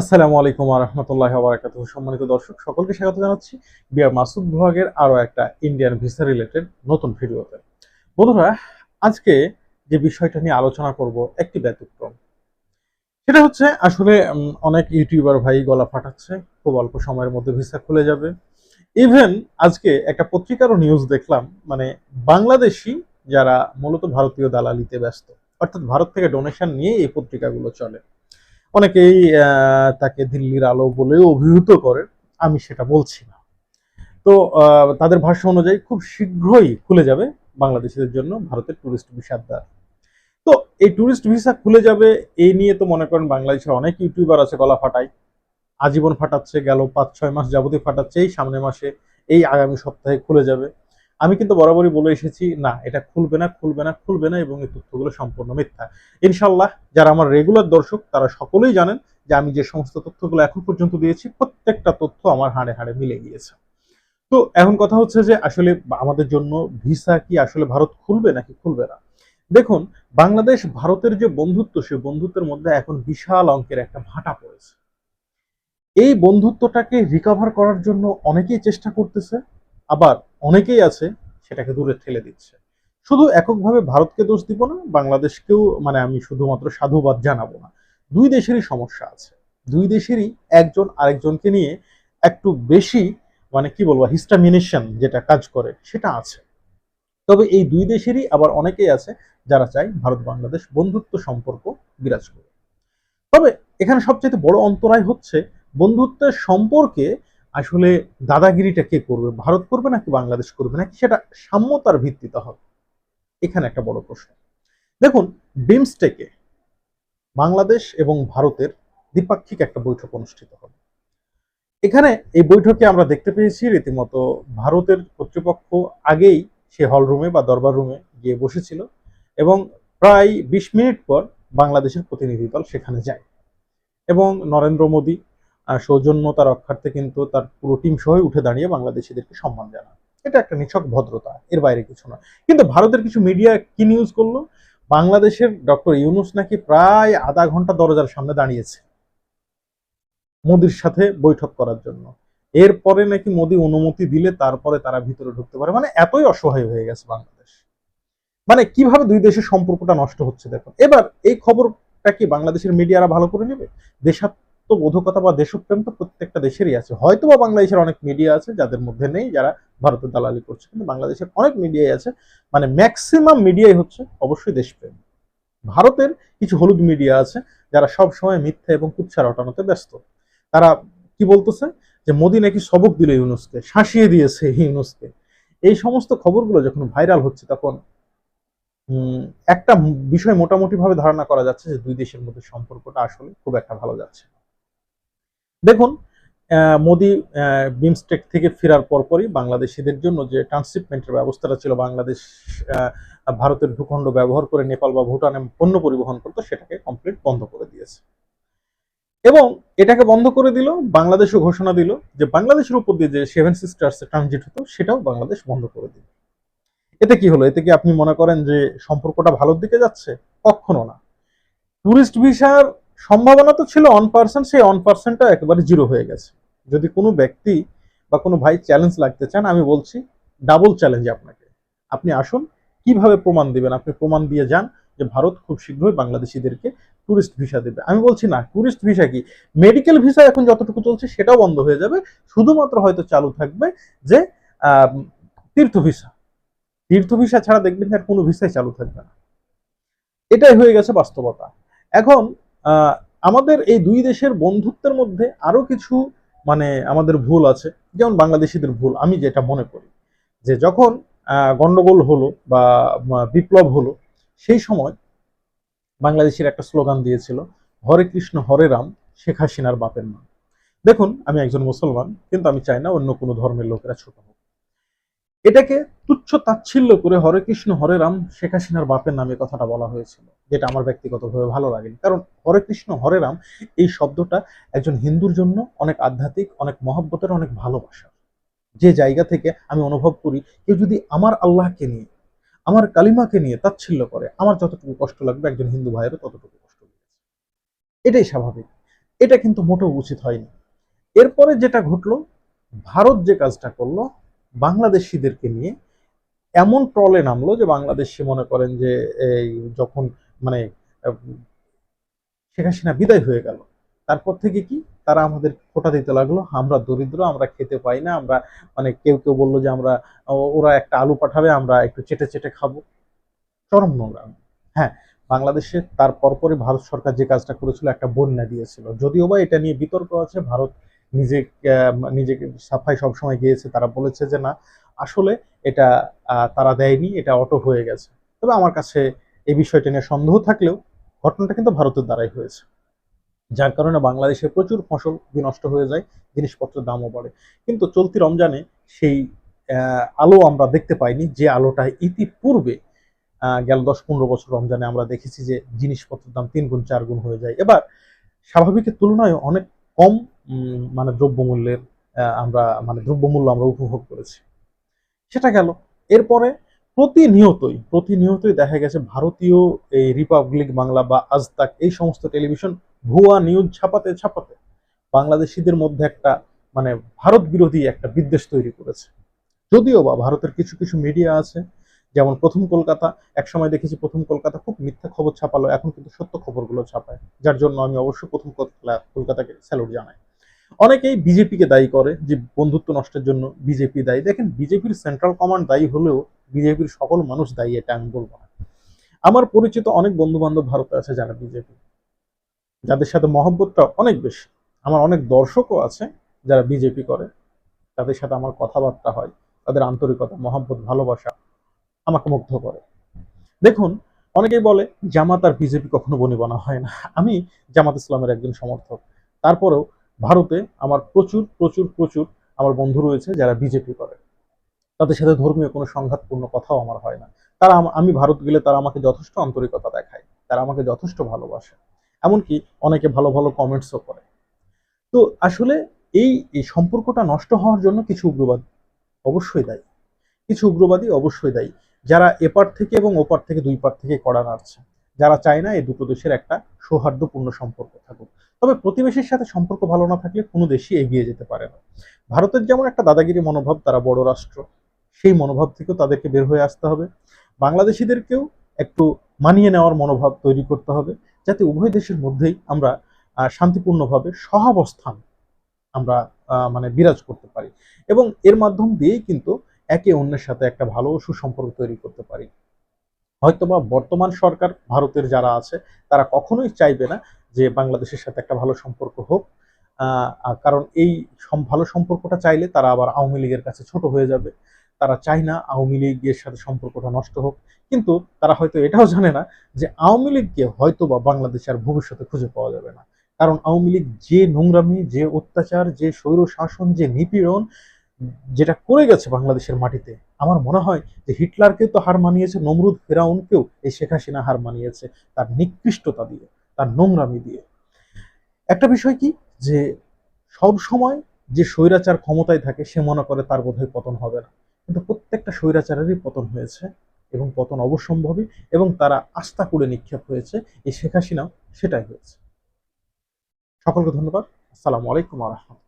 আসসালামু আলাইকুম রহমতুল্লাহ বারাকাত সম্মানিত দর্শক, সকলকে স্বাগত জানাচ্ছি বিআর মাসুদ বিভাগের আরও একটা ইন্ডিয়ান ভিসা রিলেটেড নতুন ভিডিওতে। বন্ধুরা, আজকে যে বিষয়টা নিয়ে আলোচনা করব, একটি ব্যতিক্রম। সেটা হচ্ছে, আসলে অনেক ইউটিউবার ভাই গলা ফাটাচ্ছে, খুব অল্প সময়ের মধ্যে ভিসা খুলে যাবে। ইভেন আজকে একটা পত্রিকারও নিউজ দেখলাম মানে বাংলাদেশি যারা মূলত ভারতীয় দালালিতে ব্যস্ত, অর্থাৎ ভারত থেকে ডোনেশন নিয়ে এই পত্রিকাগুলো চলে। অনেকেই তাকে দিল্লির আলো বলেও অভিহিত করে আমি সেটা বলছি না। তো তাদের ভাষ্য অনুযায়ী খুব শীঘ্রই খুলে যাবে বাংলাদেশিদের জন্য ভারতের টুরিস্ট ভিসার দ্বার। তো, এই টুরিস্ট ভিসা খুলে যাবে, এই নিয়ে তো মনে করেন বাংলাদেশের অনেক ইউটিউবার আছে গলা ফাটাই আজীবন ফাটাচ্ছে, গেল পাঁচ ছয় মাস যাবতীয় ফাটাচ্ছে, এই সামনের মাসে, এই আগামী সপ্তাহে খুলে যাবে। আমি কিন্তু বরাবরই বলে এসেছি, না, এটা খুলবে না খুলবে না খুলবে না এবং এই তথ্যগুলো সম্পূর্ণ মিথ্যা। ইনশাল্লাহ যারা আমার রেগুলার দর্শক, তারা সকলেই জানেন যে আমি যে সমস্ত তথ্যগুলো এখন পর্যন্ত দিয়েছি, প্রত্যেকটা তথ্য আমার হাড়ে হাড়ে মিলে গিয়েছে। তো এখন কথা হচ্ছে যে, আসলে আমাদের জন্য ভিসা কি আসলে ভারত খুলবে নাকি খুলবে না? দেখুন, বাংলাদেশ ভারতের যে বন্ধুত্ব সে বন্ধুত্বের মধ্যে এখন বিশাল অঙ্কের একটা ভাটা পড়েছে। এই বন্ধুত্বটাকে রিকভার করার জন্য অনেকেই চেষ্টা করতেছে আবার অনেকেই আছে সেটাকে দূরে ঠেলে দিচ্ছে। শুধু এককভাবে ভারতকে দোষ দিব না, বাংলাদেশকেও মানে আমি শুধুমাত্র সাধুবাদ জানাব না। দুই দেশেরই সমস্যা আছে। দুই দেশেরই একজন আরেকজনকে নিয়ে একটু বেশি মানে কি বলব, হিস্টামিনেশন যেটা কাজ করে, সেটা আছে। তবে এই দুই দেশেরই আবার অনেকেই আছে যারা চায় ভারত বাংলাদেশ বন্ধুত্ব সম্পর্ক বিরাজ করে তবে এখানে সবচেয়ে বড় অন্তরায় হচ্ছে বন্ধুত্বের সম্পর্কে আসলে দাদাগিরিটা কে করবে? ভারত করবে নাকি বাংলাদেশ করবে? নাকি সেটা সাম্যতার ভিত্তিতে হবে? এখানে একটা বড় প্রশ্ন। দেখুন, বিমস্টেকে বাংলাদেশ এবং ভারতের দ্বিপাক্ষিক একটা বৈঠক অনুষ্ঠিত হবে। এখানে এই বৈঠকে আমরা দেখতে পেয়েছি রীতিমতো ভারতের কর্তৃপক্ষ আগেই সে হল রুমে বা দরবার রুমে গিয়ে বসেছিল এবং প্রায় বিশ মিনিট পর বাংলাদেশের প্রতিনিধি দল সেখানে যায়। এবং নরেন্দ্র মোদী সৌজন্যতা রক্ষার্থে কিন্তু তার পুরো টিম সহ উঠে দাঁড়িয়ে বাংলাদেশিদেরকে সম্মান জানায়। এটা একটা নিছক ভদ্রতা, এর বাইরে কিছু না কিন্তু ভারতের কিছু মিডিয়া কি নিউজ করল? বাংলাদেশের ডক্টর ইউনুস নাকি প্রায় আধা ঘণ্টা দরজার সামনে দাঁড়িয়েছে মোদির সাথে বৈঠক করার জন্য। এরপরে নাকি মোদি অনুমতি দিলে তারপরে তারা ভিতরে ঢুকতে পারে। মানে এতই অসহায় হয়ে গেছে বাংলাদেশ। মানে কীভাবে দুই দেশের সম্পর্কটা নষ্ট হচ্ছে দেখুন। এবার এই খবরটা কি বাংলাদেশের মিডিয়ারা ভালো করে নেবে? দেশাত্মবোধকতা বা দেশপ্রেম তো প্রত্যেকটা দেশেরই আছে। হয়তো বা বাংলাদেশের অনেক মিডিয়া আছে যাদের মধ্যে নেই, যারা ভারতের দালালি করছে, কিন্তু বাংলাদেশের অনেক মিডিয়াই আছে। মানে ম্যাক্সিমাম মিডিয়াই হচ্ছে অবশ্যই দেশপ্রেম। ভারতের কিছু হলুদ মিডিয়া আছে যারা সব সময় মিথ্যা এবং কুচ্ছা রটানোতে ব্যস্ত। তারা কি বলতেছে? যে মোদী নাকি সবক দিল ইউনুসকে, শাসিয়ে দিয়েছে ইউনুসকে। এই সমস্ত খবরগুলো যখন ভাইরাল হচ্ছে তখন একটা বিষয় মোটামুটি ভাবে ধারণা করা যাচ্ছে যে দুই দেশের মধ্যে সম্পর্কটা আসলে খুব একটা ভালো যাচ্ছে। দেখুন মোদি বিমস্টেক থেকে ফেরার পরপরই বাংলাদেশিদের জন্য যে ট্রান্সশিপমেন্টের ব্যবস্থাটা ছিল বাংলাদেশ ভারতের ভূখণ্ড ব্যবহার করে নেপাল বা ভুটানে পণ্য পরিবহন করতো, সেটাকে কমপ্লিট বন্ধ করে দিয়েছে। এবং এটাকে বন্ধ করে দিল, বাংলাদেশও ঘোষণা দিল যে বাংলাদেশের উপর দিয়ে যে সেভেন সিস্টার্স ট্রানজিট হতো, সেটাও বাংলাদেশ বন্ধ করে দিল এতে কি হলো? এতে কি আপনি মনে করেন যে সম্পর্কটা ভালোর দিকে যাচ্ছে? কখনো না। টুরিস্ট ভিসার সম্ভাবনা তো ছিল অন পার্সেন্ট সেই অন পার্সেন্টটা একেবারে জিরো হয়ে গেছে। যদি কোনো ব্যক্তি বা কোনো ভাই চ্যালেঞ্জ লাগতে চান, আমি বলছি ডাবল চ্যালেঞ্জ আপনাকে। আপনি আসুন, কীভাবে প্রমাণ দিবেন? আপনি প্রমাণ দিয়ে যান যে ভারত খুব শীঘ্রই বাংলাদেশিদেরকে টুরিস্ট ভিসা দেবে। আমি বলছি না টুরিস্ট ভিসা কি? মেডিকেল ভিসা এখন যতটুকু চলছে, সেটাও বন্ধ হয়ে যাবে। শুধুমাত্র হয়তো চালু থাকবে যে তীর্থ ভিসা তীর্থ ভিসা ছাড়া দেখবেন আর কোনো ভিসাই চালু থাকবে না। এটাই হয়ে গেছে বাস্তবতা। এখন আমাদের এই দুই দেশের বন্ধুত্বের মধ্যে আরও কিছু মানে আমাদের ভুল আছে। যেমন বাংলাদেশিদের ভুল, আমি যেটা মনে করি, যে যখন গন্ডগোল হলো বা বা বিপ্লব হলো, সেই সময় বাংলাদেশের একটা স্লোগান দিয়েছিল, হরে কৃষ্ণ, হরে রাম, শেখ হাসিনার বাপের নাম। দেখুন, আমি একজন মুসলমান, কিন্তু আমি চাই না অন্য কোনো ধর্মের লোকেরা ছোট হোক। এটাকে তুচ্ছ তাচ্ছিল্য করে হরে কৃষ্ণ, হরে রাম, শেখ হাসিনার বাপের নামে কথাটা বলা হয়েছিল, যেটা আমার ব্যক্তিগতভাবে ভালো লাগেনি। কারণ হরে কৃষ্ণ, হরে রাম এই শব্দটা একজন হিন্দুর জন্য অনেক আধ্যাত্মিক, অনেক মহব্বতের, অনেক ভালোবাসা যে জায়গা থেকে আমি অনুভব করি, কেউ যদি আমার আল্লাহকে নিয়ে, আমার কালিমাকে নিয়ে তাচ্ছিল্য করে, আমার যতটুকু কষ্ট লাগবে, একজন হিন্দু ভাইয়েরও ততটুকু কষ্ট লাগবে এটাই স্বাভাবিক। এটা কিন্তু মোটেও উচিত হয়নি। এরপরে যেটা ঘটলো, ভারত যে কাজটা করল বাংলাদেশিদেরকে নিয়ে এমন ট্রলে নামলো যে বাংলাদেশি মনে করেন যে এই যখন মানে শেখ হাসিনা বিদায় হয়ে গেল, তারপর থেকে কি তারা আমাদের খোটা দিতে লাগল, আমরা দরিদ্র, আমরা খেতে পাই না, আমরা মানে কেউ কেউ বলল যে আমরা, ওরা একটা আলু পাঠাবে, আমরা একটু চেটে চেটে খাব। চরম নোংরা। হ্যাঁ বাংলাদেশে তার পরপরই ভারত সরকার যে কাজটা করেছিল, একটা বন্যা দিয়েছিল। যদিও বা এটা নিয়ে বিতর্ক আছে, ভারত নিজে নিজেকে সাফাই সবসময় গিয়েছে, তারা বলেছে যে না, আসলে এটা তারা দেয়নি, এটা অটো হয়ে গেছে। তবে আমার কাছে এই বিষয়টা নিয়ে সন্দেহ থাকলেও ঘটনাটা কিন্তু ভারতের দ্বারাই হয়েছে। যার কারণে বাংলাদেশে প্রচুর ফসল বিনষ্ট হয়ে যায়, জিনিসপত্রের দামও বাড়ে। কিন্তু চলতি রমজানে সেই আলো আমরা দেখতে পাইনি, যে আলোটা ইতিপূর্বে গেল দশ পনেরো বছর রমজানে আমরা দেখেছি যে জিনিসপত্রের দাম তিন গুণ, চার গুণ হয়ে যায়। এবার স্বাভাবিকের তুলনায় অনেক কম মানে দ্রব্যমূল্যের আমরা মানে দ্রব্যমূল্য আমরা উপভোগ করেছি। সেটা গেল। এরপরে প্রতিনিয়তই প্রতিনিয়তই দেখা গেছে ভারতীয় এই রিপাবলিক বাংলা বা আজতাক এই সমস্ত টেলিভিশন ভুয়া নিউজ ছাপাতে ছাপাতে বাংলাদেশিদের মধ্যে একটা মানে ভারত বিরোধী একটা বিদ্বেষ তৈরি করেছে। যদিও বা ভারতের কিছু কিছু মিডিয়া আছে, যেমন প্রথম কলকাতা, একসময় দেখেছি প্রথম কলকাতা খুব মিথ্যা খবর ছাপালো, এখন কিন্তু সত্য খবরগুলো ছাপায়। যার জন্য আমি অবশ্যই প্রথম কলকা- কলকাতাকে স্যালুট জানাই। অনেকেই বিজেপিকে দায়ী করে যে বন্ধুত্ব নষ্টের জন্য বিজেপি দায়ী। দেখেন, বিজেপির সেন্ট্রাল কমান্ড দায়ী হলেও বিজেপির সকল মানুষ দায়ী, এটা আমি বলব না। আমার পরিচিত অনেক বন্ধু বান্ধব ভারতে আছে যারা বিজেপি। যাদের সাথে মহব্বতটা অনেক বেশি। আমার অনেক দর্শকও আছে যারা বিজেপি করে। তাদের সাথে আমার কথাবার্তা হয়, তাদের আন্তরিকতা, মহব্বত, ভালোবাসা আমাকে মুগ্ধ করে। দেখুন, অনেকেই বলে, জামাত আর বিজেপি কখনো বনিবনা হয় না। আমি জামাত ইসলামের একজন সমর্থক। তারপরেও ভারতে আমার প্রচুর প্রচুর প্রচুর আমার বন্ধু রয়েছে যারা বিজেপি করে। তাদের সাথে ধর্মীয় কোনো সংঘাতপূর্ণ কথাও আমার হয় না। তারা আম- ভারত গেলে তারা আমাকে যথেষ্ট আন্তরিকতা দেখায়। তারা আমাকে যথেষ্ট ভালোবাসে। এমনকি অনেকে ভালো ভালো কমেন্টসও করে। তো আসলে এই এই সম্পর্কটা নষ্ট হওয়ার জন্য কিছু উগ্রবাদ অবশ্যই দায়ী। কিছু উগ্রবাদী অবশ্যই দায়ী। যারা এপার থেকে এবং ওপার থেকে দুই পার থেকে কড়া নাড়ছে। যারা চায় না, এই দুটো দেশের একটা সৌহার্দ্যপূর্ণ সম্পর্ক থাকুক। তবে প্রতিবেশীর সাথে সম্পর্ক ভালো না থাকলে কোনো দেশই এগিয়ে যেতে পারে না। ভারতের যেমন একটা দাদাগিরি মনোভাব, তারা বড় রাষ্ট্র, সেই মনোভাব থেকেও তাদেরকে বের হয়ে আসতে হবে। বাংলাদেশিদেরকেও একটু মানিয়ে নেওয়ার মনোভাব তৈরি করতে হবে, যাতে উভয় দেশের মধ্যেই আমরা শান্তিপূর্ণভাবে সহাবস্থান আমরা মানে বিরাজ করতে পারি। এবং এর মাধ্যম দিয়েই কিন্তু একে অন্যের সাথে একটা ভালো সুসম্পর্ক তৈরি করতে পারি। হয়তোবা বর্তমান সরকার ভারতের যারা আছে, তারা কখনোই চাইবে না যে বাংলাদেশের সাথে একটা ভালো সম্পর্ক হোক। কারণ এই ভালো সম্পর্কটা চাইলে তারা আবার আওয়ামী লীগের কাছে ছোট হয়ে যাবে। তারা চায় না আওয়ামী লীগের সাথে সম্পর্কটা নষ্ট হোক। কিন্তু তারা হয়তো এটাও জানে না যে আওয়ামী লীগকে হয়তো বা বাংলাদেশে আর ভবিষ্যতে খুঁজে পাওয়া যাবে না। কারণ আওয়ামী লীগ যে নোংরামি, যে অত্যাচার, যে স্বৈর শাসন যে নিপীড়ন, যেটা করে গেছে বাংলাদেশের মাটিতে আমার মনে হয় যে হিটলারকে তো হার মানিয়েছে, নমরুদ ফেরাউনকেও এই শেখ হাসিনা হার মানিয়েছে তার নিকৃষ্টতা দিয়ে, তার নোংরামি দিয়ে। একটা বিষয় কি? যে সব সময় যে স্বৈরাচার ক্ষমতায় থাকে, সে মনে করে তার বোধহয় পতন হবে না। কিন্তু প্রত্যেকটা স্বৈরাচারেরই পতন হয়েছে এবং পতন অবশ্যম্ভাবী এবং তারা আস্থা করে নিক্ষেপ হয়েছে, এই শেখ হাসিনাও সেটাই হয়েছে। সকলকে ধন্যবাদ। আসসালামু আলাইকুম রহমতুল্লাহ।